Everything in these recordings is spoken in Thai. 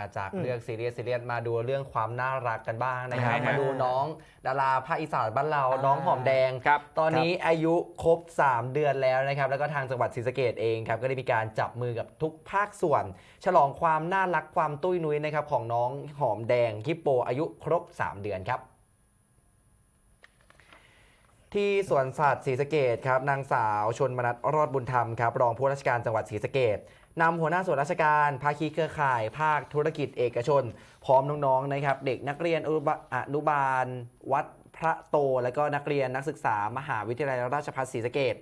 อาจากอืมเรื่องซีเรียสซีเรียสมาดูเรื่องความน่ารักกันบ้างนะครับอ่ามมาดูน้องดาราภาคอีสานบ้านเราอ่าน้องหอมแดงครับตอนนี้อายุครบ 3 เดือนแล้วนะครับ แล้วก็ทางจังหวัดศรีสะเกดเองครับ ก็ได้มีการจับมือกับทุกภาคส่วน ฉลองความน่ารักความตุ้ยนุ้ยนะครับของน้องหอมแดงฮิปโปอายุครบ 3 เดือนครับ ที่สวนสัตว์ศรีสะเกดครับนางสาวชนมนัทรอดบุญธรรมครับรองผู้ราชการจังหวัดศรีสะเกดนำหัวหน้าส่วนราชการภาคีเครือข่าย ภาคธุรกิจเอกชน พร้อมน้องๆนะครับ เด็กนักเรียนอนุบาอนุบาลวัดพระโต และก็นักเรียนนักศึกษามหาวิทยาลัยราชภัฏศรีสะเกด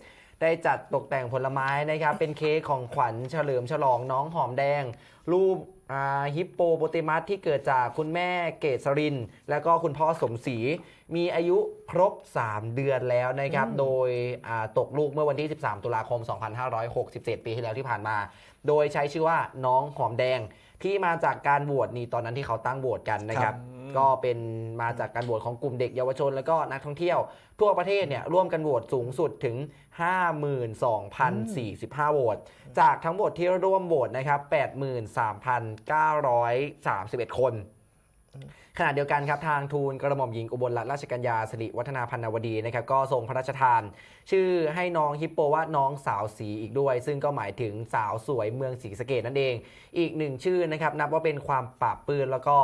ได้จัดตกแต่งผลไม้นะครับ เป็นเค้กของขวัญเฉลิมฉลองน้องหอมแดง รูปอ่าฮิปโปโปเตมัสที่เกิดจากคุณแม่เกษริน และก็คุณพ่อสมศรีมีอายุครบ 3 เดือนแล้วนะครับ โดยอ่าตกลูกเมื่อวันที่ 13 ตุลาคม 2567 ปีที่แล้วที่ผ่านมา โดยใช้ชื่อว่าน้องหอมแดงที่มาจากการบวชนี่ตอนนั้นที่เขาตั้งบวชกันนะครับ ก็เป็นมาจากการโหวตของกลุ่มเด็กเยาวชน แล้วก็นักท่องเที่ยว ทั่วประเทศเนี่ยร่วมกันโหวตสูงสุดถึง 52,045โหวตจากทั้งหมดที่ร่วมโหวตนะครับ 83,931 คน ขณะเดียวกันครับทางทูลกระหม่อมหญิงอุบลรัตนราชกัญญาสิริวัฒนาพันนวดีนะครับก็ทรงพระราชทาน ชื่อให้น้องฮิปโปว่าน้องสาวสีอีกด้วย ซึ่งก็หมายถึงสาวสวยเมืองศรีสะเกดนั่นเอง อีกหนึ่งชื่อนะครับนับว่าเป็นความปราบปื้นแล้วก็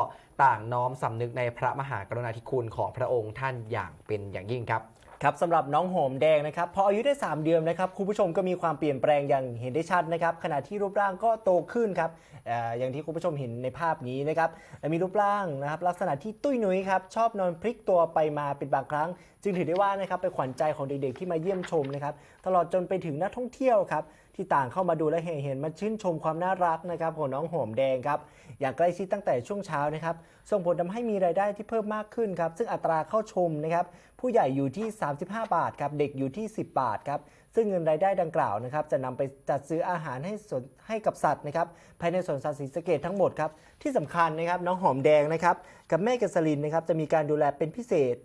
ต่างน้อมสำนึกในพระมหากรุณาธิคุณของพระองค์ท่านอย่างเป็นอย่างยิ่งครับ ครับสำหรับน้องหอมแดงนะครับพออายุได้ 3 เดือนนะครับคุณผู้ชมก็มีความเปลี่ยนแปลงอย่างเห็นได้ชัดนะครับขณะที่รูปร่างก็โตขึ้นครับออย่างที่คุณผู้ชมเห็นในภาพนี้นะครับและมีรูปร่างนะครับลักษณะที่ตุ้ยหนุยครับชอบนอนพลิกตัวไปมาเป็นบางครั้ง จึงถือได้ว่านะครับเป็นขวัญใจของเด็กๆที่มาเยี่ยมชมนะครับตลอดจนไปถึงนักท่องเที่ยวครับ ที่ต่างเข้ามาดูและเห็นเห็นมาชื่นชมความน่ารักนะครับของน้องหอมแดงครับอย่างใกล้ชิดตั้งแต่ช่วงเช้านะครับส่งผลทำให้มีรายได้ที่เพิ่มมากขึ้นครับซึ่งอัตราเข้าชมนะครับผู้ใหญ่อยู่ที่ 35 บาทครับเด็กอยู่ที่ 10 บาทครับซึ่งเงินรายได้ดังกล่าวนะครับจะนำไปจัดซื้ออาหารให้สนให้กับสัตว์นะครับภายในสวนสัตว์ศรีสะเกดทั้งหมดครับที่สำคัญนะครับน้องหอมแดงนะครับกับแม่เกษรินนะครับจะมีการดูแลเป็นพิเศษ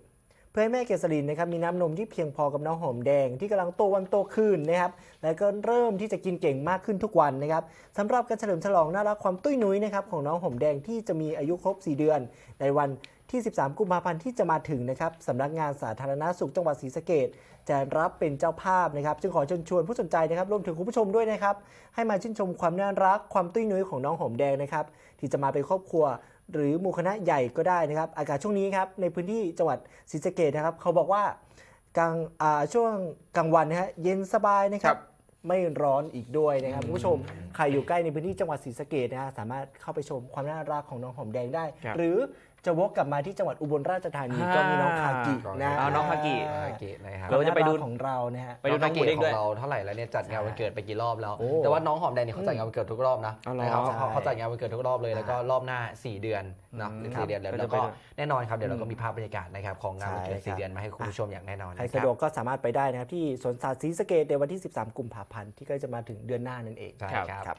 เพื่อให้แม่เกษรินนะครับมีน้ำนมที่เพียงพอกับน้องหอมแดง ที่กำลังโตวันโตขึ้นนะครับแล้วก็เริ่มที่จะกินเก่งมากขึ้นทุกวันนะครับสำหรับการเฉลิมฉลองน่ารักความตุ้ยนุ้ยนะครับของน้องหอมแดงที่จะมีอายุครบ 4 เดือน ในวันที่ 13 กุมภาพันธ์ที่จะมาถึงนะครับสำนักงานสาธารณสุขจังหวัดศรีสะเกดจะรับเป็นเจ้าภาพนะครับ จึงขอเชิญชวนผู้สนใจนะครับรวมถึงคุณผู้ชมด้วยนะครับ ให้มาชื่นชมความน่ารัก ความตุ้ยนุ้ยของน้องหอมแดงนะครับ ที่จะมาเป็นครอบครัว หรือหมู่คณะใหญ่ก็ได้นะครับ อากาศช่วงนี้ครับในพื้นที่จังหวัดศรีสะเกดนะครับ เขาบอกว่ากลางอ่าช่วงกลางวันนะฮะเย็นสบายนะครัครับบไม่ร้อนอีกด้วยนะครับคุณผู้ชมใครอยู่ใกล้ในพื้นที่จังหวัดศรีสะเกดนะฮะสามารถเข้าไปชมความน่ารักของน้องหอมแดงได้ ครับ หรือ จะวกกลับมาที่จังหวัดอุบลราชธานีอ่าก็มีน้องคากินะเอาน้องคากิ คากินะครับเราจะไปดูควมน่รักของเรานะฮะ ไปดูน้องหมูเด้งด้วยของเราเท่าไหร่แล้วเนี่ยจัดงานวันเกิดไปกี่รอบแล้ว โอ้แต่ว่าน้องหอมแดงเนี่ยเขาจัดงานวันเกิดทุกรอบนะอ๋อเหรอนะครับเขาใช่เขาจัดงานวันเกิดทุกรอบเลยแล้วก็รอบหน้า 4 เดือนเนาะอืมหรือครับสี่เดือนแล้วก็จะแล้วก็ไปด้วย แน่นอนครับเดี๋ยวเราก็มีภาพบรรยากาศนะครับของงานวันเกิดใช่ครับ สี่เดือนมาให้คุณผู้ชมอย่างแน่นอนใครนะคสะรับดวกก็สามารถไปได้นะครับที่สวนสัตว์ศรีสะเกดในวันที่ 13 กุมภาพันธ์ที่ใกล้จะมาถึงเดือนหน้านั่นเอง ใช่ครับ ครับครับ